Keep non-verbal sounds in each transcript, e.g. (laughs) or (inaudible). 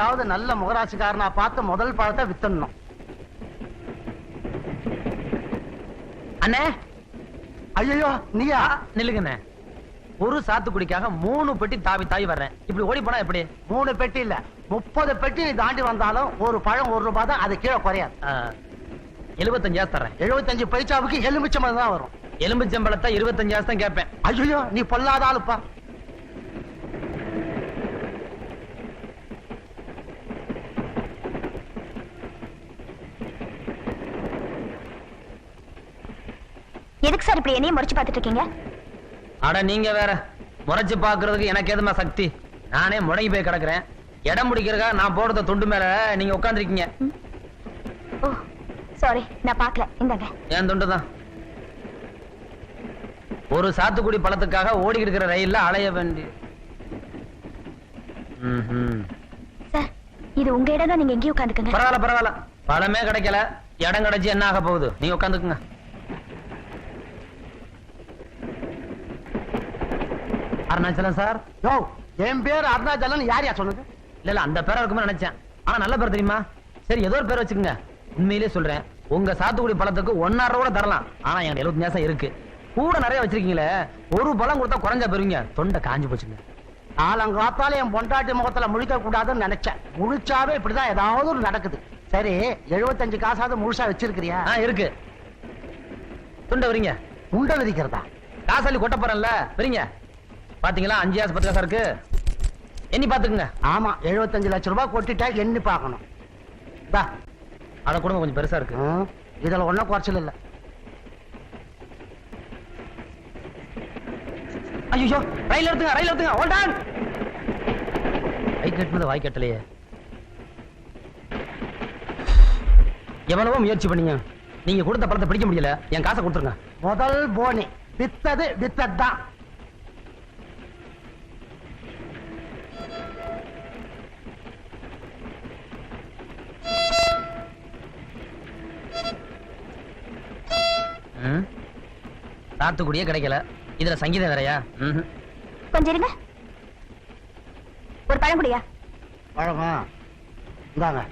என்னைக்காவது நல்ல முகராசிக்காரனா பார்த்து முதல் பழத்தை வித்தணும் அண்ணே! ஐயோ நீயா? நில்லுங்கண்ணே. ஒரு சாத்துக்குடிக்காக மூணு பெட்டி தாவி தாவி வர்றேன். இப்படி ஓடி போனா எப்படி? மூணு பெட்டி இல்ல. முப்பது பெட்டி நீ தாண்டி வந்தாலும் ஒரு பழம் ஒரு ரூபாய் தான் அது கீழே குறையாது. எழுபத்தஞ்சாயிரம் தர்றேன். எழுபத்தஞ்சு பைசாவுக்கு எலுமிச்சம் தான் வரும். எலும்புச்சம்பளத்தை இருபத்தஞ்சாயிரம் தான் கேட்பேன். ஐயோ நீ பொல்லாத ஆளுப்பா. எதுக்கு சார் இப்படி என்னையும் முறைச்சு பார்த்துட்டு இருக்கீங்க? அட நீங்க வேற. முறைச்சு பாக்குறதுக்கு எனக்கு எதுமா சக்தி? நானே முடங்கி போய் கிடக்குறேன். இடம் முடிக்கிறதுக்காக நான் போடுற துண்டு மேல நீங்க உட்காந்துருக்கீங்க ஓ சாரி நான் பார்க்கல. இந்தாங்க. என் துண்டு தான் ஒரு சாத்துக்குடி பழத்துக்காக ஓடி இருக்கிற ரயில்ல அலைய வேண்டி. சார் இது உங்க இடம் தான். நீங்க எங்கேயும் உட்காந்துக்கங்க பரவாயில்ல பரவாயில்ல. பழமே கிடைக்கல. இடம் கிடைச்சு என்ன ஆக போகுது? நீங்க உட்காந்துக்குங்க அருணாச்சலம் சார். யோ என் பேர் அருணாச்சலன் யார் யா சொன்னது? இல்ல இல்ல அந்த பேரை இருக்குமே நினைச்சேன். ஆனா நல்ல பேர் தெரியுமா? சரி ஏதோ ஒரு பேர் வச்சுக்கோங்க. உண்மையிலேயே சொல்றேன். உங்க சாத்துக்குடி பழத்துக்கு ஒன்னாயிரம் ரூபா கூட தரலாம். ஆனா எனக்கு எழுபத்தி நேசம் இருக்கு. கூட நிறைய வச்சிருக்கீங்களே ஒரு பழம் கொடுத்தா குறைஞ்சா பெறுவீங்க. தொண்டை காஞ்சு போச்சுங்க. காலங்காத்தால என் பொண்டாட்டி முகத்துல முழிக்க கூடாதுன்னு நினைச்சேன். முழிச்சாவே இப்படிதான் ஏதாவது ஒரு நடக்குது. சரி எழுபத்தஞ்சு காசாவது முழுசா வச்சிருக்கிறியா? ஆ இருக்கு. துண்டை வரீங்க. உண்டை விதிக்கிறதா காசாலி கொட்ட போறேன்ல. வரீங்க. பாத்தீங்களா? அஞ்சு காசு பத்து காசா இருக்கு. எண்ணி பாத்துக்குங்க. ஆமா எழுபத்தஞ்சு லட்சம் ரூபாய் கொட்டிட்டா எண்ணி பார்க்கணும். தா. அத குடும்பம் கொஞ்சம் பெருசா இருக்கு. இதுல ஒண்ணும் குறைச்சல் இல்ல. ஐயோ ரயில் எடுத்துங்க ரயில் எடுத்துங்க ஹோல்ட் ஆன் கை கட்டினது வாய் கட்டலையே. எவ்வளவோ முயற்சி பண்ணீங்க. நீங்க கொடுத்த பழத்தை பிடிக்க முடியல. என் காசை கொடுத்துருங்க. முதல் போனி. வித்தது வித்தது தான் சாத்துக்குடியே கிடைக்கல. இதுல சங்கீதம் வேறயா. கொஞ்சம் இருங்க. ஒரு பழம் குடியா? பழமா? இந்தாங்க.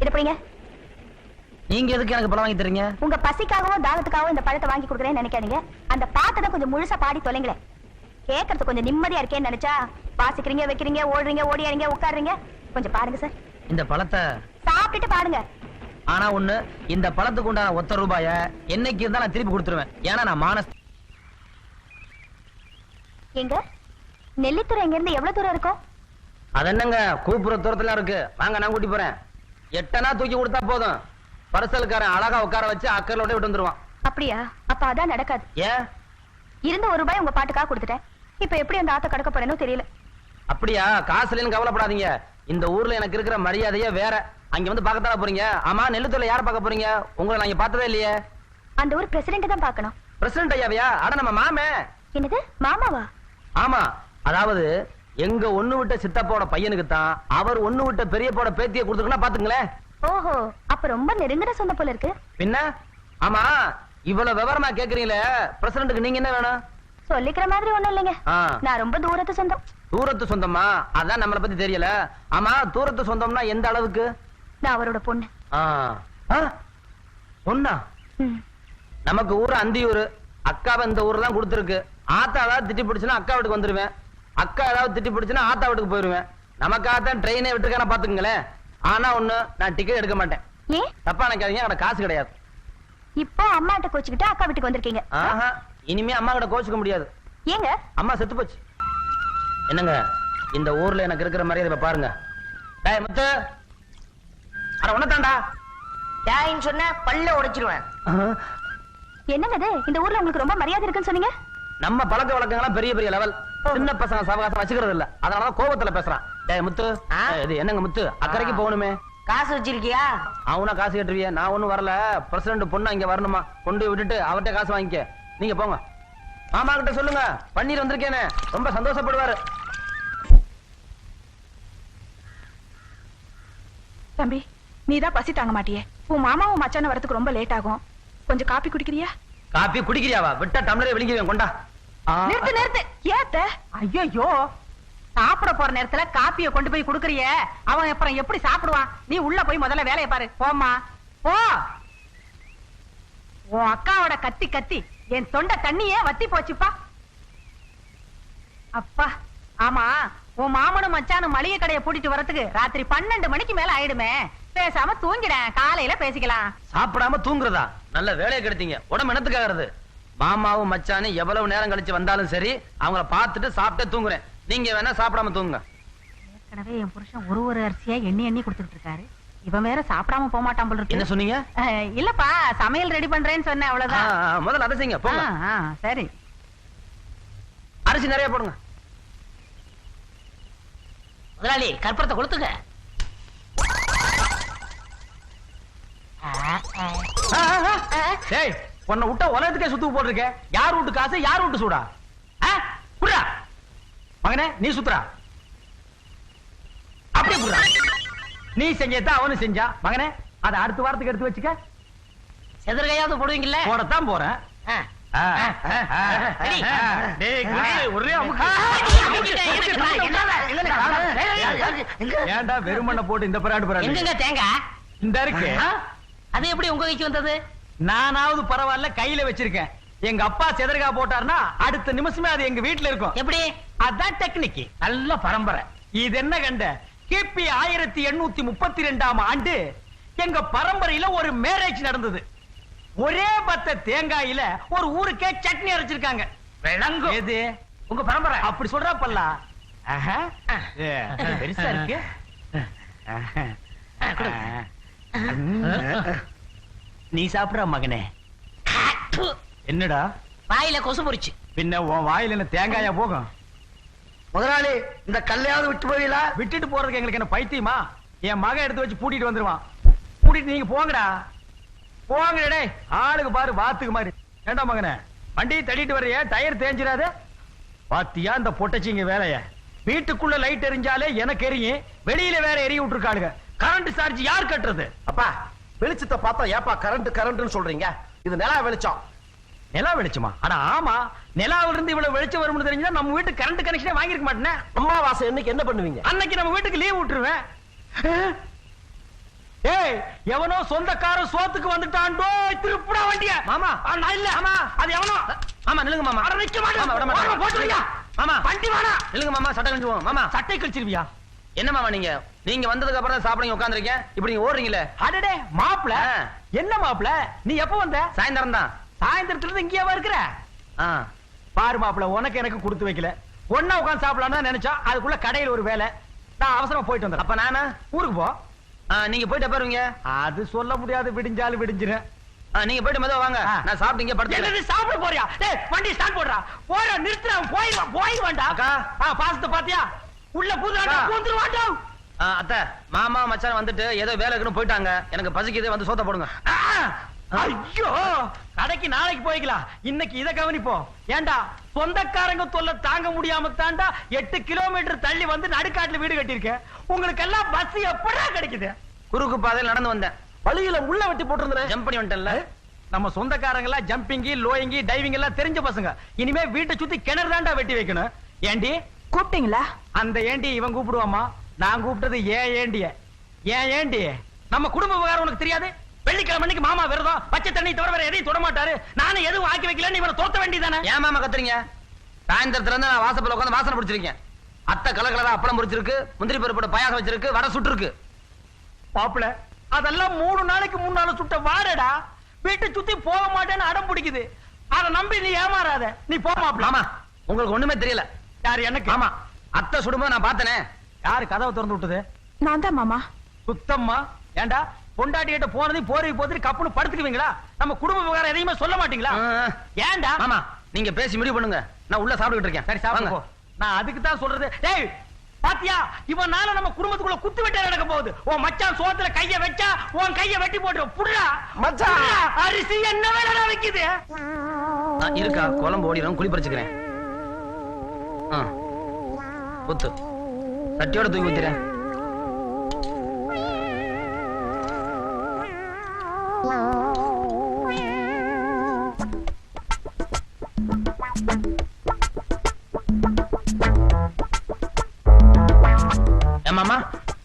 இதை பிடிங்க நீங்க எதுக்கு எனக்கு பழம் வாங்கி தரீங்க உங்க பசிக்காகவும் தாகத்துக்காகவும் இந்த பழத்தை வாங்கி கொடுக்குறேன்னு நினைக்காதீங்க. அந்த பாட்டை கொஞ்சம் முழுசா பாடி தொலைங்களேன். கேட்கறது கொஞ்சம் நிம்மதியா இருக்கேன்னு நினைச்சா வாசிக்கிறீங்க வைக்கிறீங்க ஓடுறீங்க ஓடியாறீங்க உட்காருறீங்க. கொஞ்சம் பாருங்க சார். இந்த பழத்தை? சாப்பிட்டுட்டு பாருங்க ஆனா ஒண்ணு இந்த பழத்துக்கு உண்டான ஒத்த ரூபாய என்னைக்கு இருந்தா நான் திருப்பி கொடுத்துருவேன். ஏன்னா நான் மானஸ் எங்க? நெல்லித்துறை இங்க இருந்து எவ்வளவு தூரம் இருக்கும்? அது என்னங்க? கூப்புற தூரத்துல இருக்கு. வாங்க நான் கூட்டி போறேன். எட்டனா தூக்கி கொடுத்தா போதும். பரிசலுக்காரன் அழகா உட்கார வச்சு அக்கறலோட விட்டு வந்துருவான். அப்படியா? அப்ப அதான் நடக்காது. ஏன்? இருந்த ஒரு ரூபாய் உங்க பாட்டுக்காக கொடுத்துட்டேன். இப்ப எப்படி அந்த ஆத்த கடக்க போறேனோ தெரியல. அப்படியா? காசுலன்னு கவலைப்படாதீங்க. இந்த ஊர்ல எனக்கு இருக்கிற மரியாதையே வேற. அங்க வந்து பார்க்கத்தானே போறீங்க? ஆமா நெல்லுத்துல யார பார்க்க போறீங்க? உங்களை நான் இங்க பார்த்ததே இல்லையே. அந்த ஊர் பிரசிடென்ட் தான் பார்க்கணும். பிரசிடண்ட் ஐயாவையா? அட நம்ம மாமே. என்னது? மாமாவா? ஆமா அதாவது எங்க ஒண்ணு விட்ட சித்தப்பாவோட பையனுக்கு தான் அவர் ஒண்ணு விட்ட பெரியப்பாவோட பேத்தியை கொடுத்துருக்கா பாத்துங்களேன் ஓஹோ அப்ப ரொம்ப நெருங்கின சொந்த போல இருக்கு. பின்ன? ஆமா இவ்வளவு விவரமா கேக்குறீங்களே பிரசிடண்ட்டுக்கு நீங்க என்ன வேணும்? சொல்லிக்கிற மாதிரி ஒண்ணும் இல்லைங்க. நான் ரொம்ப தூரத்து சொந்தம். தூரத்து சொந்தமா? அதான் நம்மளை பத்தி தெரியல. ஆமா தூரத்து சொந்தம்னா எந்த அளவுக்கு? நான் அவரோட பொண்ணு? பொண்ணா. நமக்கு ஊரு அந்தியூர். அக்காவை இந்த ஊர்ல தான் கொடுத்துருக்கு. ஆத்தா ஏதாவது திட்டி பிடிச்சுன்னா அக்கா வீட்டுக்கு வந்துருவேன். அக்கா ஏதாவது திட்டி பிடிச்சுன்னா ஆத்தா வீட்டுக்கு போயிருவேன். நமக்காகத்தான் ட்ரெயினே விட்டுருக்கான பாத்துக்கங்களேன். ஆனா ஒண்ணு நான் டிக்கெட் எடுக்க மாட்டேன். ஏன்? தப்பா நினைக்காதீங்க எனக்கு காசு கிடையாது. இப்போ அம்மாட்ட கோச்சுக்கிட்டு அக்கா வீட்டுக்கு வந்திருக்கீங்க. ஆஹா இனிமே அம்மா கிட்ட கோச்சுக்க முடியாது. ஏங்க? அம்மா செத்து போச்சு. என்னங்க இந்த ஊர்ல எனக்கு இருக்கிற மரியாதை இப்ப பாருங்க. டேய் முத்து. அட உன்னதாண்டா டேய்ன்னு சொன்னா பல்ல உடைச்சிருவேன். என்னங்க இந்த ஊர்ல உங்களுக்கு ரொம்ப மரியாதை இருக்குன்னு சொன்னீங்க? நம்ம பழக்க வழக்கங்கள்லாம் பெரிய பெரிய லெவல் சின்ன பசங்க சவகாசம் வச்சுக்கிறது இல்ல. அதனால கோபத்துல பேசுறான். டேய் முத்து. இது என்னங்க முத்து? அக்கறைக்கு போகணுமே. காசு வச்சிருக்கியா? அவனா காசு கட்டுவிய நான் ஒண்ணும் வரல. பிரசிடண்ட் பொண்ணு இங்க வரணுமா? கொண்டு விட்டுட்டு அவர்ட்ட காசு வாங்கிக்க. நீங்க போங்க. மாமா கிட்ட சொல்லுங்க. பன்னீர் வந்திருக்கேனே. ரொம்ப சந்தோஷப்படுவாரு. தம்பி நீதான் பசி தாங்க மாட்டியே. உன் மாமாவும் மச்சான வரதுக்கு ரொம்ப லேட் ஆகும். கொஞ்சம் காப்பி குடிக்கிறியா? காப்பி குடிக்கிறியாவா? விட்டா டம்ளரே வெளிங்குவேன் கொண்டா. நிறுத்து நிறுத்து. ஏத்த? ஐயோ சாப்பிட போற நேரத்துல காப்பிய கொண்டு போய் குடுக்கறிய. அவன் அப்புறம் எப்படி சாப்பிடுவான்? நீ உள்ள போய் முதல்ல வேலைய பாரு. போம்மா. போ. உன் அக்காவோட கத்தி கத்தி என் தொண்டை தண்ணியே வத்தி போச்சுப்பா. அப்பா ஆமா உன் மாமனும் மச்சானும் மளிகை கடையை பூட்டிட்டு வரதுக்கு ராத்திரி பன்னெண்டு மணிக்கு மேல ஆயிடுமே. பேசாம தூங்கிடேன் காலையில பேசிக்கலாம். சாப்பிடாம தூங்குறதா? நல்ல வேலையை கெடுத்தீங்க. உடம்பு என்னத்துக்காகிறது? மாமாவும் மச்சானும் எவ்வளவு நேரம் கழிச்சு வந்தாலும் சரி அவங்கள பார்த்துட்டு சாப்பிட்டே தூங்குறேன். நீங்க வேணா சாப்பிடாம தூங்குங்க. ஏற்கனவே என் புருஷன் ஒரு ஒரு அரிசியா எண்ணி எண்ணி கொடுத்துட்டு இருக்காரு இவன் வேற சாப்பிடாம போக மாட்டான் போல என்ன சொன்னீங்க? இல்லப்பா சமையல் ரெடி பண்றேன்னு சொன்னேன் அவ்வளவுதான். முதல்ல அதை செய்யுங்க போங்க. சரி. அரிசி நிறைய போடுங்க. முதலாளி கற்பூரத்தை கொடுத்துங்க. டேய் உன்னை விட்டா உலகத்துக்கே சுத்து போட்டிருக்க. யார் வீட்டு காசு யார் வீட்டு சூடா? குடுறா. மகனே நீ சுத்துறா. அப்படியே குடுறா. நீ செஞ்சதான் அவனும் செஞ்சான் மகனே அதை அடுத்த வாரத்துக்கு எடுத்து வச்சுக்க. செதற்கையாவது போடுவீங்கல்ல? போடத்தான் போறேன். ஏன்டா வெறுமண்ணை போட்டு இந்த பராடு பராடு தேங்காய்? இந்த இருக்கு? அது எப்படி உங்க கைக்கு வந்தது? நானாவது பரவாயில்ல கையில வச்சிருக்கேன். எங்க அப்பா செதறகா போட்டாருன்னா அடுத்த நிமிஷமே அது எங்க வீட்டுல இருக்கும். எப்படி? அதான் டெக்னிக் நல்ல பரம்பரை. இது என்ன கண்ட? கிபி ஆயிரத்தி எண்ணூத்தி முப்பத்தி ரெண்டாம் ஆண்டு எங்க பரம்பரையில ஒரு மேரேஜ் நடந்தது. ஒரே பத்த தேங்காயில ஒரு ஊருக்கே சட்னி அரைச்சிருக்காங்க. விளங்கும். எது? உங்க பரம்பரை. அப்படி சொல்றா பல்லா. பெருசா இருக்கு. நீ சாப்பிடுற மகனே. என்னடா? வாயில கொசு பொறிச்சு பின்ன உன் வாயில என்ன தேங்காயா போகும்? முதலாளி இந்த கல்லையாவது விட்டு போவீங்களா? விட்டுட்டு போறதுக்கு எங்களுக்கு என்ன பைத்தியமா? என் மகன் எடுத்து வச்சு பூட்டிட்டு வந்துருவான். பூட்டிட்டு நீங்க போங்கடா. போங்கடா டேய். ஆளுக்கு பாரு வாத்துக்கு மாதிரி ஏண்டா மகனே? வண்டி தட்டிட்டு வர்றிய டயர் தேஞ்சிராத? பாத்தியா இந்த பொட்டச்சிங்க வேலைய? வீட்டுக்குள்ள லைட் எரிஞ்சாலே எனக்கு எரியும். வெளியில வேற எரிய விட்டுருக்காளுங்க. கரண்ட் சார்ஜ் யார் கட்டுறது? அப்பா வெளிச்சத்தை பார்த்தா ஏப்பா கரண்ட் கரண்ட்னு சொல்றீங்க? இது நிலா வெளிச்சம். நிலா வெளிச்சமா? அட ஆமா. நிலாவில இருந்து இவ்வளவு வெளிச்சம் வரும்னு தெரிஞ்சா நம்ம வீட்டு கரண்ட் கனெக்ஷனே வாங்கிருக்க மாட்டேனே? அம்மாவாசை என்னைக்கு என்ன பண்ணுவீங்க? அன்னைக்கு நம்ம வீட்டுக்கு லீவ் விட்டுருவேன். ஏய் எவனோ சொந்தக்காரன் சோத்துக்கு வந்துட்டான்டோ திருப்புடா வண்டிய. மாமா. நான் இல்ல. ஆமா அது எவனோ. மாமா நில்லுங்க மாமா. அட நிக்க மாட்டேன். விட மாமா. வண்டி வேணா நில்லுங்க மாமா சட்டை கழிச்சுவோம். மாமா. சட்டை கழிச்சிருவியா? என்ன மாமா நீங்க? நீங்க வந்ததுக்கு அப்புறம் தான் சாப்பிடுங்க உட்கார்ந்திருக்கேன் இப்படி நீங்க ஓடுறீங்களே அடடே மாப்ள என்ன மாப்ள நீ எப்ப வந்த? சாயந்தரம் தான். சாயந்தரத்துல இருந்து இங்கேவா இருக்கிற பாரு மாப்ள உனக்கு எனக்கு கொடுத்து வைக்கல. ஒன்னா உட்கார்ந்து சாப்பிடலாம்னு தான் நினைச்சோம் அதுக்குள்ள கடையில ஒரு வேலை. நான் அவசரமா போயிட்டு வந்தேன் அப்ப நானா? ஊருக்கு போ. நீங்க போயிட்டு பாருங்க அது சொல்ல முடியாது விடிஞ்சாலும் விடிஞ்சிரும் நீங்க போயிட்டு மெதுவா வாங்க. நான் சாப்பிட்டு இங்க படுத்து சாப்பிட போறியா? வண்டி ஸ்டார்ட் போடுறா. போற நிறுத்துறா போயிடுவான் போயிடுவான்டா பாசத்தை பாத்தியா? உள்ள பூந்துருவான்டா அத்தை மாமா மச்சான் வந்துட்டு ஏதோ வேலை இருக்குன்னு போயிட்டாங்க. எனக்கு பசிக்குது வந்து சோத்த போடுங்க. ஐயோ கடைக்கு நாளைக்கு போய்க்கலாம். இன்னைக்கு இத கவனிப்போம். ஏண்டா சொந்தக்காரங்க தொல்லை தாங்க முடியாம தாண்டா எட்டு கிலோமீட்டர் தள்ளி வந்து நடுக்காட்டுல வீடு கட்டியிருக்கேன். உங்களுக்கு எல்லாம் பஸ் எப்படா கிடைக்குது? குறுக்கு பாதையில் நடந்து வந்தேன். வழியில முள்ள வெட்டி போட்டிருந்தேன். ஜம்ப் பண்ணி வந்துட்டேன்ல. நம்ம சொந்தக்காரங்க எல்லாம் ஜம்பிங்கி லோயிங்கி டைவிங் எல்லாம் தெரிஞ்ச பசங்க. இனிமே வீட்டை சுத்தி கிணறு தாண்டா வெட்டி வைக்கணும். ஏண்டி கூப்பிட்டீங்களா? அந்த ஏண்டி இவன் கூப்பிடுவாமா நான் கூப்பிட்டது ஏன் ஏண்டிய? ஏன் ஏண்டி நம்ம குடும்ப விவகாரம் உனக்கு தெரியாது? வெள்ளிக்கிழமை அன்னைக்கு மாமா விரதம். பச்சை தண்ணி தவிர வேற எதையும் தொட மாட்டாரு நானும் எதுவும் ஆக்கி வைக்கலன்னு இவனை தோத்த வேண்டியதானே ஏன் மாமா கத்துறீங்க? சாயந்தரத்துல இருந்து நான் வாசப்பல உட்காந்து வாசனை பிடிச்சிருக்கேன். அத்தை கலர் கலரா அப்பளம் பிடிச்சிருக்கு முந்திரி பருப்போட பாயாசம் வச்சிருக்கு வடை சுட்டுருக்கு. பாப்புல அதெல்லாம் மூணு நாளைக்கு முன்னால சுட்ட வாடடா. வீட்டை சுத்தி போக மாட்டேன்னு அடம் பிடிக்குது. அத நம்பி நீ ஏமாறாத. நீ போ மாப்பிள. ஆமா உங்களுக்கு ஒண்ணுமே தெரியல. யார் எனக்கு? ஆமா அத்தை சுடும்போது நான் பார்த்தனே. யாரு கதவை திறந்து விட்டது? நான் தான் மாமா. சுத்தம்மா? ஏண்டா பொண்டாட்டி கிட்ட போனதையும் போறவை போத்துட்டு கப்புனு படுத்துக்குவீங்களா? நம்ம குடும்ப விவகாரம் எதையுமே சொல்ல மாட்டீங்களா? ஏண்டா? ஆமா நீங்க பேசி முடிவு பண்ணுங்க. நான் உள்ள சாப்பிட்டுட்டு இருக்கேன். சரி சாப்பிடுங்க நான் அதுக்கு தான் சொல்றது. டேய் பாத்தியா? இவனால நம்ம குடும்பத்துக்குள்ள குத்து வெட்ட நடக்க போகுது. உன் மச்சான் சோத்துல கைய வச்சா உன் கைய வெட்டி போட்டு புடுடா. மச்சான். அரிசி என்ன வேலை வைக்குது? இருக்கா குழம்பு ஓடிடும் குழி பறிச்சுக்கிறேன் குத்து. சட்டியோட தூக்கி ஊத்துறேன்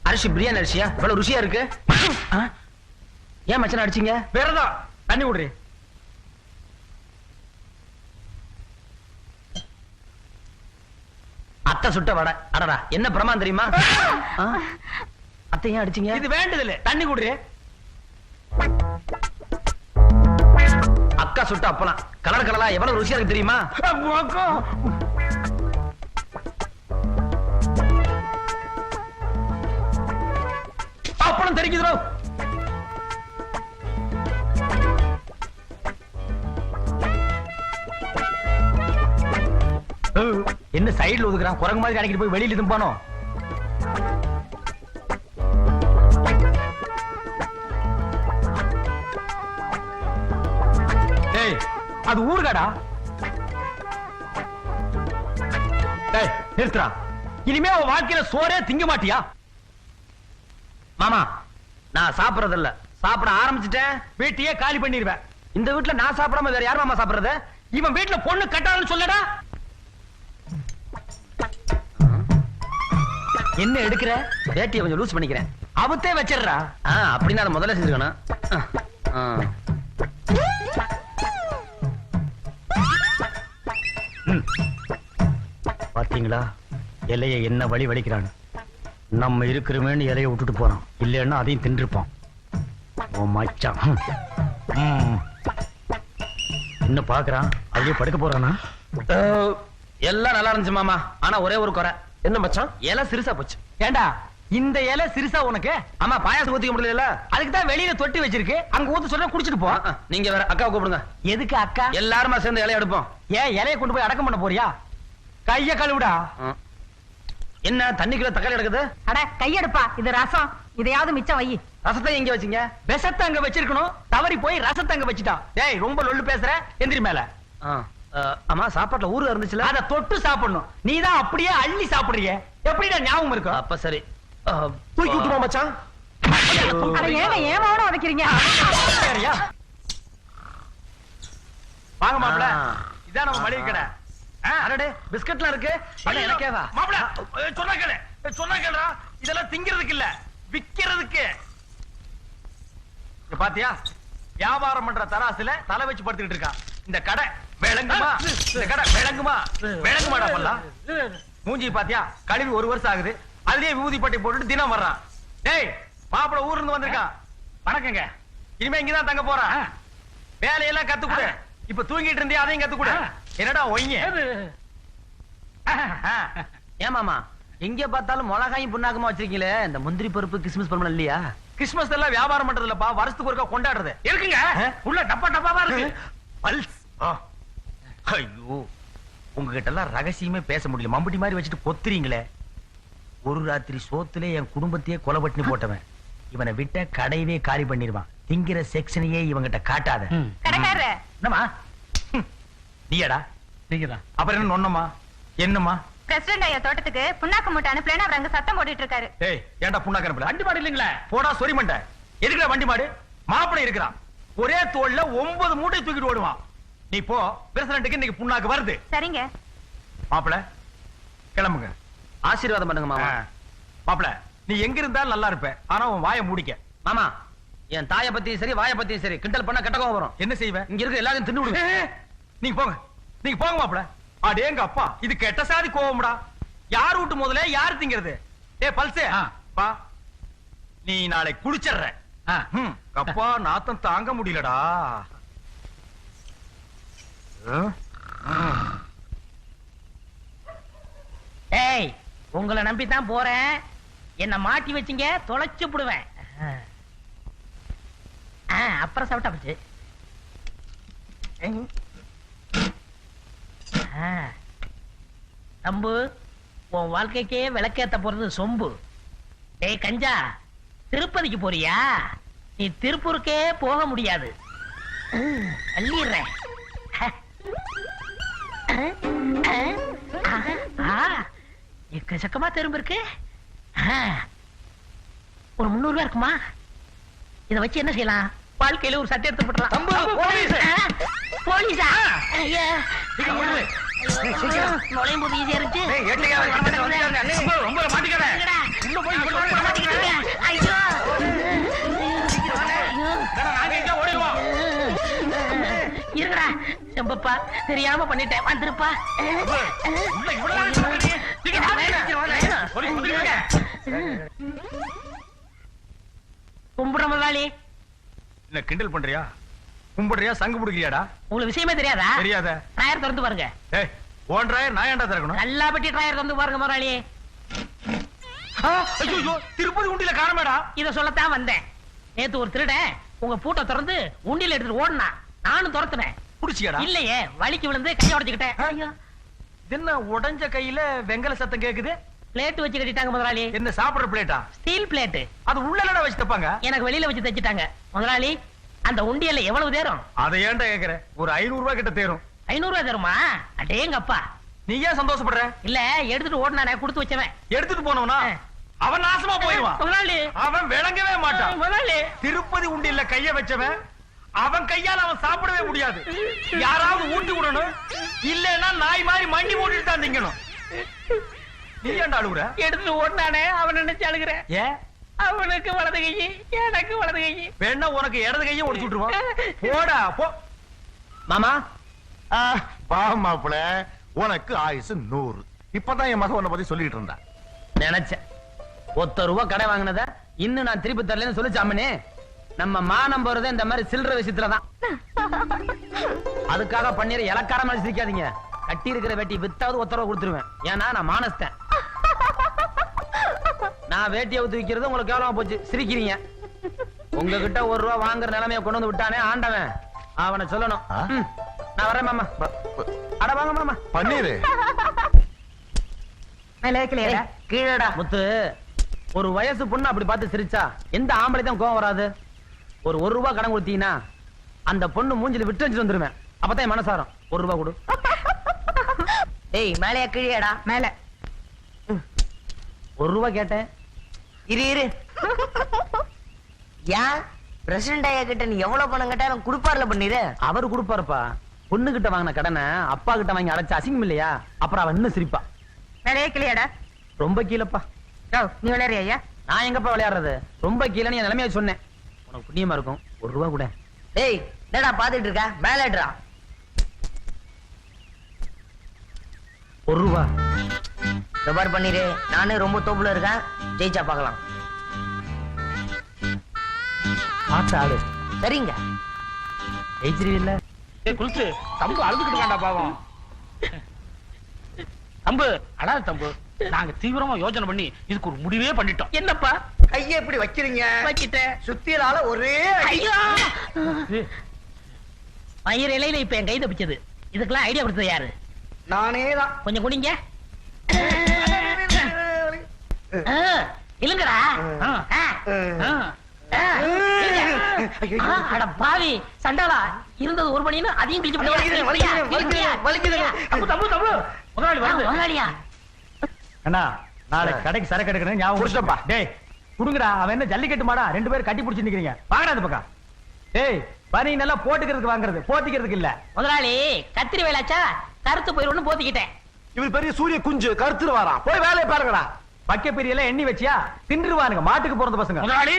அரிசி பிரியாணி அரிசியா? இவ்வளவு ருசியா இருக்கு. ஆ? ஏன் மச்சான் அடிச்சீங்க? வேறதான் தண்ணி விடுறேன் அத்தை சுட்ட வடை. அடடா என்ன பிரமான் தெரியுமா? (laughs) ஆ? அத்தை ஏன் அடிச்சீங்க? இது வேண்டதில்ல தண்ணி குடுறி. அக்கா சுட்ட அப்பலாம் கலர் கலரா எவ்வளவு ருசியா இருக்கு தெரியுமா? அப்பளம் தெரிக்குதுரோ என்ன சைடுல ஒதுக்குறான்? குரங்கு மாதிரி அடிக்கிட்டு போய் வெளியில தும்பானோ ஏய் அது ஊர்காடா? ஏய் நிறுத்துறா இனிமே அவன் வாழ்க்கையில சோறே திங்க மாட்டியா? மாமா நான் சாப்பிடுறது இல்ல சாப்பிட ஆரம்பிச்சிட்டேன். வீட்டையே காலி பண்ணிடுவேன். இந்த வீட்டுல நான் சாப்பிடாம வேற யார் மாமா சாப்பிடுறது? இவன் வீட்டுல பொண்ணு கட்டாளன்னு சொல்லடா. என்ன எடுக்கிற? வேட்டியை கொஞ்சம் லூஸ் பண்ணிக்கிறேன். அவத்தே வச்சிடுறா. ஆ அப்படின்னு அதை முதல்ல செஞ்சுக்கணும். பாத்தீங்களா இலைய என்ன வழி வலிக்கிறான்னு. நம்ம இருக்கிறோமேன்னு இலைய விட்டுட்டு போறோம் இல்லைன்னா அதையும் தின்றுப்பான். ஓ மச்சான். ம். ம். என்ன பாக்குறான் அதுலயே படுக்க போறானா? எல்லாம் நல்லா இருந்துச்சு மாமா. ஆனா ஒரே ஒரு குறை. என்ன மச்சான்? இலை சிறுசா போச்சு. ஏண்டா இந்த இலை சிறுசா உனக்கு? ஆமா பாயாசம் ஊத்திக்க முடியல அதுக்கு தான் வெளியில தொட்டி வச்சிருக்கு. அங்க ஊத்த சொல்ல குடிச்சிட்டு போ. நீங்க வேற அக்கா கூப்பிடுங்க. எதுக்கு அக்கா? எல்லாருமா சேர்ந்து இலைய எடுப்போம் ஏன் இலைய கொண்டு போய் அடக்கம் பண்ண போறியா? கைய கழுவுடா. என்ன தண்ணிக்குள்ள தக்காளி எடுக்குது அட கையெடுப்பா இது ரசம். இதையாவது மிச்சம் வை. ரசத்தை எங்க வச்சீங்க? விஷத்தை அங்க வச்சிருக்கணும். தவறி போய் ரசத்தை அங்க வச்சுட்டான் டேய் ரொம்ப லொல்லு பேசுற. எந்திரி மேல. ஆமா சாப்பாட்டுல ஊரு இருந்துச்சுல? அத தொட்டு சாப்பிடணும். நீ தான் அப்படியே அள்ளி சாப்பிடுறிய. எப்படிடா ஞாபகம் இருக்கும் அப்ப சரி. தூக்கி விட்டுருமா மச்சான்? வாங்க மாப்பிள. இதான் நம்ம மளிகை கடை. ஆ, அடடே பிஸ்கட்லாம் இருக்கு. எனக்கேவா? மாப்பிள சொன்னா கேளு. சொன்னா கேளுடா. இதெல்லாம் திங்கிறதுக்கு இல்ல. விக்கிறதுக்கு. இங்க பாத்தியா? வியாபாரம் பண்ற தராசுல தலை வச்சு படுத்துக்கிட்டு இருக்கான் இந்த கடை. விளங்குமா? இந்த கடை விளங்குமா? விளங்குமாடா பண்ணலாம் மூஞ்சி பாத்தியா? கழுவி ஒரு வருஷம் ஆகுது. அதுலயே விபூதி பட்டி போட்டுட்டு தினம் வர்றான். டேய் மாப்பிள ஊர்ல இருந்து வந்திருக்கான். வணக்கங்க. இனிமே இங்கதான் தங்க போறான் வேலையெல்லாம் கத்து கொடு இப்ப தூங்கிட்டு இருந்தியா அதையும் கத்து கொடு என்னடா ஒய்ங்க? ஏமாமா எங்க பார்த்தாலும் மிளகாயும் புண்ணாக்கமா வச்சிருக்கீங்களே? இந்த முந்திரி பருப்பு கிறிஸ்மஸ் பருப்பு இல்லையா? கிறிஸ்மஸ் எல்லாம் வியாபாரம் பண்றது இல்லப்பா வருஷத்துக்கு ஒருக்கா கொண்டாடுறது. இருக்குங்க. உள்ள டப்பா டப்பாவா இருக்கு. பல்ஸ். ஐயோ உங்ககிட்ட எல்லாம் ரகசியமே பேச முடியல. மம்பட்டி மாதிரி வச்சுட்டு கொத்துறீங்களே. ஒரு ராத்திரி சோத்துல என் குடும்பத்தையே கொலை பட்டினி போட்டவன். இவனை விட்ட கடையவே காலி பண்ணிடுவான். திங்கிற செக்ஷனையே இவங்கிட்ட காட்டாத. என்னமா நீயாடா. நீங்கதான். அப்புறம் என்ன நொன்னமா என்னமா பிரசிடண்ட் ஐயா தோட்டத்துக்கு புண்ணாக்கு மூட்டை அனுப்பலன்னு அவர் அங்க சத்தம் போட்டுட்டு இருக்காரு ஏய் ஏன்டா புண்ணாக்க அனுப்பல? வண்டி மாடு இல்லீங்களா? போடா சொரி மண்டை எதுக்குடா வண்டி மாடு? மாப்பிளை இருக்கிறான். ஒரே தோல்ல ஒன்பது மூட்டை தூக்கிட்டு ஓடுவான். நீ போ. பிரசிடண்ட்டுக்கு இன்னைக்கு புண்ணாக்கு வருது. சரிங்க. மாப்பிள கிளம்புங்க. ஆசீர்வாதம் பண்ணுங்க மாமா. மாப்பிள நீ எங்க இருந்தாலும் நல்லா இருப்ப. ஆனா உன் வாயை மூடிக்க. மாமா என் தாய பத்தியும் சரி வாய பத்தியும் சரி கிண்டல் பண்ணா கெட்ட கோவம் வரும். என்ன செய்வ? இங்க இருக்க எல்லாத்தையும் தின்னு விடுங்க. நீங்க போங்க. நீங்க போங்க மாப்பிள. அடேங்க அப்பா இது கெட்ட சாதி கோவம்டா. யார் வீட்டு முதல்ல யார் திங்கிறது? ஏ பல்சே. பா நீ நாளை குடிச்சிடுற ம், அப்பா நாத்தம் தாங்க முடியலடா. ஏய் உங்களை நம்பி தான் போறேன். என்ன மாட்டி வச்சீங்க தொலைச்சு புடுவேன். அப்புறம் சாப்பிட்டா போச்சு. தம்பு உன் வாழ்க்கைக்கே விளக்கேத்த போறது சொம்பு. டேய் கஞ்சா திருப்பதிக்கு போறியா? நீ திருப்பூருக்கே போக முடியாது. அள்ளிடுறேன் எக்கச்சக்கமா திரும்ப இருக்கு. ஒரு முந்நூறு ரூபாய் இருக்குமா? இத வச்சு என்ன செய்யலாம்? வாழ்க்கையில ஒரு சட்டை எடுத்து போட்டலாம் போலீஸ். நுழையும் போது ஈஸியா இருந்துச்சு. செம்பப்பா தெரியாம பண்ணிட்டேன். வந்துருப்பா. கும்பிடுற முதலாளி. என்ன கிண்டல் பண்றியா? கும்பிடுறியா சங்கு பிடிக்கிறியாடா உங்களுக்கு விஷயமே தெரியாதா? தெரியாத. டயர் திறந்து பாருங்க. ஏய் ஓன்றாயிரம் நான் ஏன்டா திறக்கணும்? நல்லா பெட்டி டயர் திறந்து பாருங்க முதலாளி. திருப்பதி உண்டியில காணமேடா. இத சொல்லத்தான் வந்தேன். நேத்து ஒரு திருடன் உங்க பூட்டை திறந்து உண்டியில எடுத்துட்டு ஓடுனா நானும் துரத்துனேன். புடிச்சியாடா? இல்லையே வலிக்கு விழுந்து கைய உடைச்சுக்கிட்டேன். என்ன உடைஞ்ச கையில வெங்கல சத்தம் கேக்குது? பிளேட் வச்சு கட்டிட்டாங்க முதலாளி. என்ன சாப்பிடுற பிளேட்டா? ஸ்டீல் பிளேட் அது உள்ளலடா வச்சு தப்பாங்க? எனக்கு வெளியில வச்சு தைச்சிட்டாங்க. முதலாளி அந்த உண்டியல்ல எவ்வளவு தேரும்? அதை ஏன்டா கேக்குற? ஒரு ஐநூறு ரூபாய் கிட்ட தேரும். ஐநூறு ரூபாய் தருமா? அடேங்கப்பா. நீ ஏன் சந்தோஷப்படுற? இல்ல எடுத்துட்டு ஓடுனானே கொடுத்து வச்சவன். எடுத்துட்டு போனவனா. அவன் நாசமா போயிடுவான். அவன் விளங்கவே மாட்டான். முதலாளி. திருப்பதி உண்டியல்ல கைய வச்சவன் அவன் கையால அவன் சாப்பிடவே முடியாது. யாராவது ஊட்டி விடணும். இல்லைன்னா நாய் மாதிரி மண்டி போட்டுட்டு தான் திங்கணும். நீ ஏன்டா அழுகுற எடுத்துட்டு ஓடுனானே அவன் நினைச்சு அழுகிறேன் ஏன்? அவனுக்கு வலது கை எனக்கு வலது கை. வேணா உனக்கு இடது கையை ஒடிச்சு விட்டுருவான். போடா போ. மாமா? வா மாப்பிள. உனக்கு ஆயுசு நூறு. இப்பதான் என் மகன் உன்னை பத்தி சொல்லிட்டு இருந்தா நினைச்சேன். ஒத்த ரூபா கடை வாங்கினத இன்னும் நான் திருப்பி தரலன்னு சொல்லிச்சாமனே நம்ம மானம் போறது இந்த மாதிரி சில்லற விஷயத்துலதான். அதுக்காக பண்ணிற இலக்கார மாதிரி சிரிக்காதீங்க. கட்டி இருக்கிற வெட்டி வித்தாவது ஒத்த ரூபா கொடுத்துருவேன். ஏன்னா நான் மானஸ்தேன். நான் வேட்டியை ஊத்தி விக்கிறது உங்களுக்கு கேவலமா போச்சு. சிரிக்கிறீங்க. உங்ககிட்ட ஒரு ரூபா வாங்குற நிலைமைய கொண்டு வந்து விட்டானே ஆண்டவன். அவனை சொல்லணும். நான் வரேன் மாமா. அட வாங்க மாமா. பன்னீரு. கீழடா. முத்து ஒரு வயசு பொண்ணு அப்படி பார்த்து சிரிச்சா எந்த ஆம்பளை தான் கோவம் வராது? ஒரு ஒரு ரூபாய் கடன் கொடுத்தீங்கன்னா அந்த பொண்ணு மூஞ்சில விட்டு வச்சுட்டு வந்துருவேன். அப்பதான் மனசாரம். ஒரு ரூபாய் கொடு. ஏய் மேலையா கீழேடா மேல. ஒரு ரூபாய் கேட்டேன். இரு இரு. ஏன்? பிரசிடண்ட் ஐயா கிட்ட நீ எவ்வளவு பணம் கேட்டாலும் குடுப்பார்ல பண்ணிரு அவர் கொடுப்பாருப்பா. பொண்ணு கிட்ட வாங்கின கடனை அப்பா கிட்ட வாங்கி அடைச்சு அசிங்கம் இல்லையா? அப்புறம் அவன் இன்னும் சிரிப்பா. மேலையே கிளியாடா ரொம்ப கீழப்பா. நீ விளையாடுறியா ஐயா? நான் எங்கப்பா விளையாடுறது? ரொம்ப கீழே என் நிலைமைய சொன்னேன். உனக்கு புண்ணியமா இருக்கும். ஒரு ரூபாய் கூட. டேய் என்னடா பாத்துட்டு இருக்க? மேலேடுறா ஒரு ரூபா. பாரு பண்ணிரு நானே ரொம்ப தோப்புல இருக்கேன். ஜெயிச்சா பார்க்கலாம். பார்த்து ஆடு சரிங்க. ஜெயிச்சிருவில்ல? ஏய் குளிச்சு. தம்பு அழுதுகிட்டு இருக்காண்டா பாவம். தம்பு அழாது தம்பு. நாங்க தீவிரமா யோசனை பண்ணி இதுக்கு ஒரு முடிவே பண்ணிட்டோம். என்னப்பா? கையை எப்படி வைக்கிறீங்க? வச்சிட்டேன். சுத்தியலால ஒரே ஐயோ! மயிர் இலையில இப்ப என் கை தப்பிச்சது. இதுக்கெல்லாம் ஐடியா கொடுத்தது யாரு? நானே தான் கொஞ்சம் குடிங்க. ஆ, அட பாவி. சண்டாளா இருந்தது ஒரு மணின்னு அதையும் முதலாளி அண்ணா நாளைக்கு கடைக்கு சரக்கு எடுக்கிறேன் ஞாபகம். டேய் குடுங்கடா அவன் என்ன ஜல்லிக்கட்டு மாடா? ரெண்டு பேரும் கட்டி பிடிச்சு நிக்கிறீங்க. வாங்கடா அந்த பக்கம். டேய் பனி நல்லா போட்டுக்கிறதுக்கு வாங்குறது. போத்திக்கிறதுக்கு இல்ல. முதலாளி கத்திரி வேலாச்சா? கருத்து போயிருன்னு போத்திக்கிட்டேன். இவர் பெரிய சூரிய குஞ்சு கருத்துரு வாரான். போய் வேலையை பாருங்கடா. பக்க பெரியல எண்ணி வச்சியா? தின்றுவானுங்க மாட்டுக்கு பிறந்த பசங்க. முதலாளி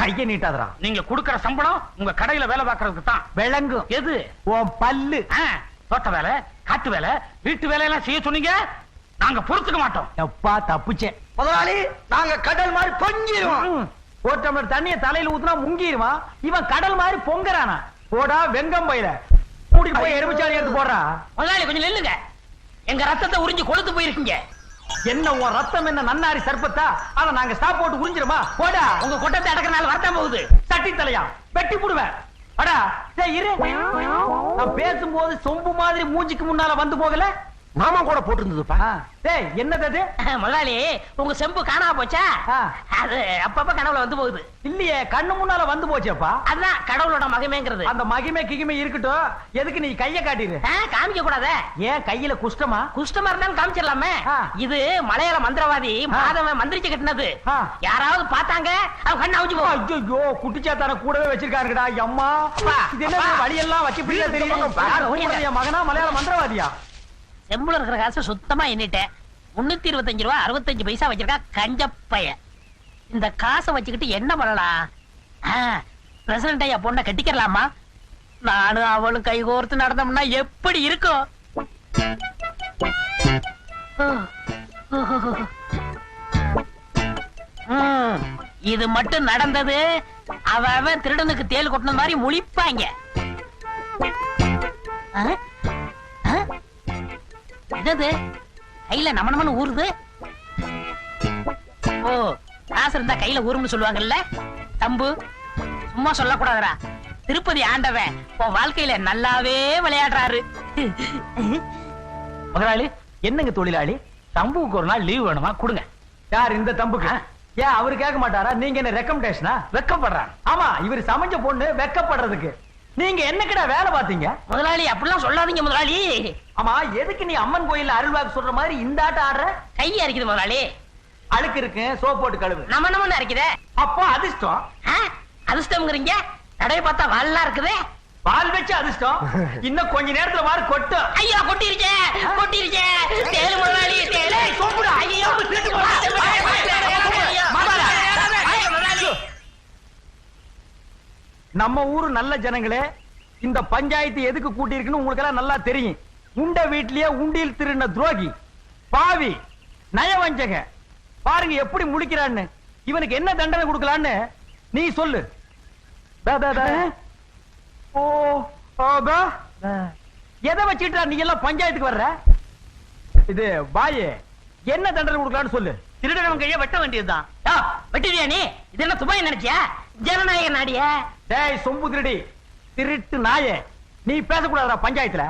கையை நீட்டாதடா. நீங்க குடுக்கற சம்பளம் உங்க கடையில வேலை பார்க்கறதுக்கு தான். விளங்கும். எது? உன் பல்லு. தோட்ட வேலை காட்டு வேலை வீட்டு வேலை எல்லாம் செய்ய சொன்னீங்க? நாங்க பொறுத்துக்க மாட்டோம். எப்பா தப்புச்சேன். முதலாளி நாங்க கடல் மாதிரி பொங்கிடுவோம். ஒரு டம்ளர் தண்ணிய தலையில ஊத்துனா முங்கிடுவான் இவன் கடல் மாதிரி பொங்குறானா? போடா வெங்கம் பயிர கூட்டிட்டு போய் எலுமிச்சாணி எடுத்து போடுறா. முதலாளி கொஞ்சம் நில்லுங்க. எங்க ரத்தத்தை உறிஞ்சு கொழுத்து போயிருக்கீங்க. என்ன உன் ரத்தம் என்ன நன்னாரி சர்பத்தா? ஆனா நாங்க ஸ்டாப் போட்டு உறிஞ்சிருமா? போடா. உங்க கொட்டத்தை அடக்கறனால வரத்தான் போகுது. சட்டி தலையா. வெட்டி போடுவேன். அடா இரு. நான் பேசும்போது சொம்பு மாதிரி மூஞ்சிக்கு முன்னால வந்து போகல. மாமா கூட போட்டிருந்ததுப்பா. டேய் என்னது அது? (laughs) முதலாளி உங்க செம்பு காணாம போச்சா. அது அப்பப்ப கனவுல வந்து போகுது. இல்லையே கண்ணு முன்னால வந்து போச்சேப்பா. அதுதான் கடவுளோட மகிமைங்கிறது. அந்த மகிமை கிகிமை இருக்கட்டும். எதுக்கு நீ கைய காட்டிடு காமிக்க கூடாதே. ஏன் கையில குஷ்டமா? குஷ்டமா இருந்தாலும் காமிச்சிடலாமே. இது மலையாள மந்திரவாதி மாதவன் மந்திரிச்சு கட்டினது. யாராவது பார்த்தாங்க அவன் கண்ணு அவுஞ்சு போகும் ஐயோ குட்டிச்சாத்தான கூடவே வச்சிருக்காருடா அம்மா. இது என்ன. வழியெல்லாம் வச்சு பிடிக்க தெரியும்? மகனா மலையாள மந்திரவாதியா? செம்புல இருக்கிற காசு சுத்தமா எண்ணிட்டேன். முன்னூத்தி இருபத்தஞ்சு ரூபா அறுபத்தஞ்சு பைசா வச்சிருக்கா கஞ்சப்பைய. இந்த காசை வச்சுக்கிட்டு என்ன பண்ணலாம் பிரசிடண்ட் ஐயா பொண்ணை கட்டிக்கலாமா? நானும் அவளும் கைகோர்த்து நடந்தோம்னா எப்படி இருக்கும்? இது மட்டும் நடந்தது. அவ அவன் திருடனுக்கு தேல் கொட்டின மாதிரி முழிப்பாங்க. என்னது? கையில நம்ம நம்மனு ஊறுது? ஓ காசு இருந்தா கையில ஊரும்னு சொல்லுவாங்கல்ல? தம்பு சும்மா சொல்லக்கூடாதுடா. திருப்பதி ஆண்டவன் உன் வாழ்க்கையில நல்லாவே விளையாடுறாரு. முதலாளி என்னங்க தொழிலாளி? தம்புக்கு ஒரு நாள் லீவ் வேணுமா? கொடுங்க. யார் இந்த தம்புக்கு? ஏன் அவரு கேட்க மாட்டாரா? நீங்க என்ன ரெக்கமெண்டேஷனா வெக்கப்படுறான் ஆமா இவர் சமைஞ்ச பொண்ணு வெக்கப்படுறதுக்கு. நீங்க என்னக்கடா வேலை பாத்தீங்க முதலாளி அப்படிலாம் சொல்லாதீங்க முதலாளி ஆமா எதுக்கு நீ அம்மன் கோயில்ல அருள்வாக்கு சொல்ற மாதிரி இந்த ஆட்டம் ஆடுற கையா இருக்குது முதலாளி அழுக்கு இருக்கு சோப் போட்டு கழுவு நம்ம நம்ம இருக்குதே அப்போ அதிர்ஷ்டம்? அதிர்ஷ்டம்ங்கிறீங்க கடையை பார்த்தா வால்லாம் இருக்குதே பால் வச்சு அதிர்ஷ்டம் இன்னும் கொஞ்ச நேரத்துல வாரு கொட்டும் ஐயா கொட்டிருச்சே கொட்டிருச்சே தேலு முதலாளி தேலு சோப்புடா. ஐயோ திருட்டு போடா. ஐயோ, மாமாடா. ஐயோ, முதலாளி. நம்ம ஊரு நல்ல ஜனங்களே இந்த பஞ்சாயத்து எதுக்கு கூட்டி இருக்குன்னு உங்களுக்கு எல்லாம் நல்லா தெரியும். உண்ட வீட்லயே உண்டியில் திருடின துரோகி பாவி நயவஞ்சக. பாருங்க எப்படி முழிக்கிறான்னு. இவனுக்கு என்ன தண்டனை கொடுக்கலான்னு நீ சொல்லு. ஓ. எதை வச்சுட்டா நீ எல்லாம் பஞ்சாயத்துக்கு வர்ற? இது பாயே என்ன தண்டனை கொடுக்கலான்னு சொல்லு. திருடனவன் கைய வெட்ட வேண்டியதுதான். யா, வெட்டுறியா நீ? இது என்ன துபாய் நினைச்சியா? ஜனநாயக நாடியா. டேய் சொம்பு திருடி திருட்டு நாயே. நீ பேசக்கூடாதா பஞ்சாயத்துல.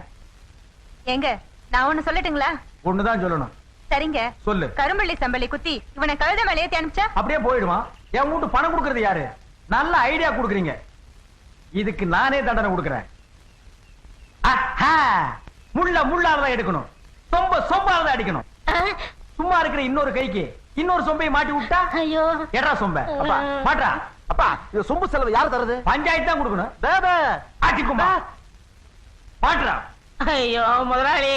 எங்க நான் ஒண்ணு சொல்லட்டுங்களா? ஒண்ணுதான் சொல்லணும். சரிங்க. சொல்லு. கரும்பள்ளி சம்பளி குத்தி இவனை கழுத மேலே ஏத்தி அனுப்பிச்சா? அப்படியே போயிடுவான் என் வீட்டு பணம் கொடுக்கறது யாரு? நல்ல ஐடியா கொடுக்குறீங்க. இதுக்கு நானே தண்டனை கொடுக்கறேன்! முள்ள முள்ளாலதான் எடுக்கணும். சொம்ப சொம்பாலதான் அடிக்கணும். சும்மா இருக்கிற இன்னொரு கைக்கு இன்னொரு சொம்பையை மாட்டி விட்டா? ஐயோ. எடா சொம்ப. மாட்றா. அப்பா இது சொம்பு செலவு யார் தருது? பஞ்சாயத்து தான் கொடுக்கணும். பேபே ஆட்டிக்குமா மாட்றா ஐயோ முதலாளி.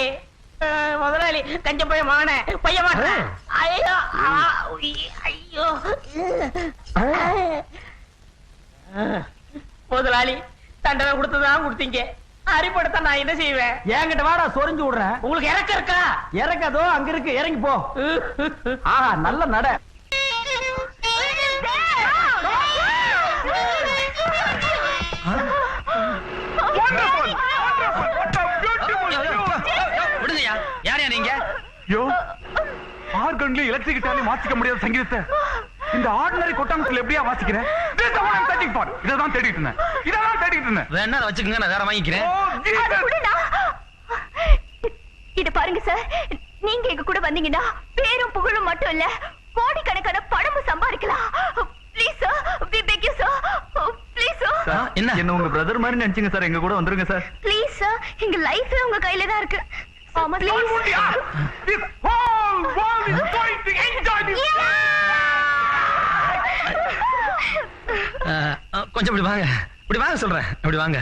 முதலாளி கஞ்ச பையன் மகன பையன் மாட்டேன் ஐயோ ஐயோ. முதலாளி தண்டனை கொடுத்ததான் கொடுத்தீங்க. அரிப்படுத்த நான் என்ன செய்வேன்? என்கிட்ட வாடா சொரிஞ்சு விடுறேன். உங்களுக்கு இறக்க இருக்கா? இறக்காதோ அங்க இருக்கு இறங்கி போ. (laughs) ஆஹா நல்ல நட. யோ ஆர்கன்ல எலக்ட்ரிக் கிட்டாலே வாசிக்க முடியாத சங்கீதத்தை. இந்த ஆர்டினரி கொட்டாங்கத்துல எப்படியா வாசிக்கிறேன் This is what I'm searching for. இததான் தேடிட்டு இருந்தேன். இததான் தேடிட்டு இருந்தேன். வேணா வச்சுக்கோங்க நான் வேற வாங்கிக்கிறேன். Oh, Jesus. இது பாருங்க சார் நீங்க எங்க கூட வந்தீங்கன்னா பேரும் புகழும் மட்டும் இல்ல கோடிக்கணக்கான பணமும் சம்பாதிக்கலாம். Please sir we beg you sir please sir என்ன? என்ன உங்க பிரதர் மாதிரி நினைச்சுங்க சார் எங்க கூட வந்துருங்க சார் ப்ளீஸ் சார் எங்க லைஃப் உங்க கையில தான் இருக்கு. ஆமா. This whole world is going to enjoy this. கொஞ்சம் இப்படி வாங்க. இப்படி வாங்க சொல்றேன். இப்படி வாங்க.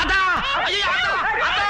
அத்தா ஐயோ அத்தா அத்தா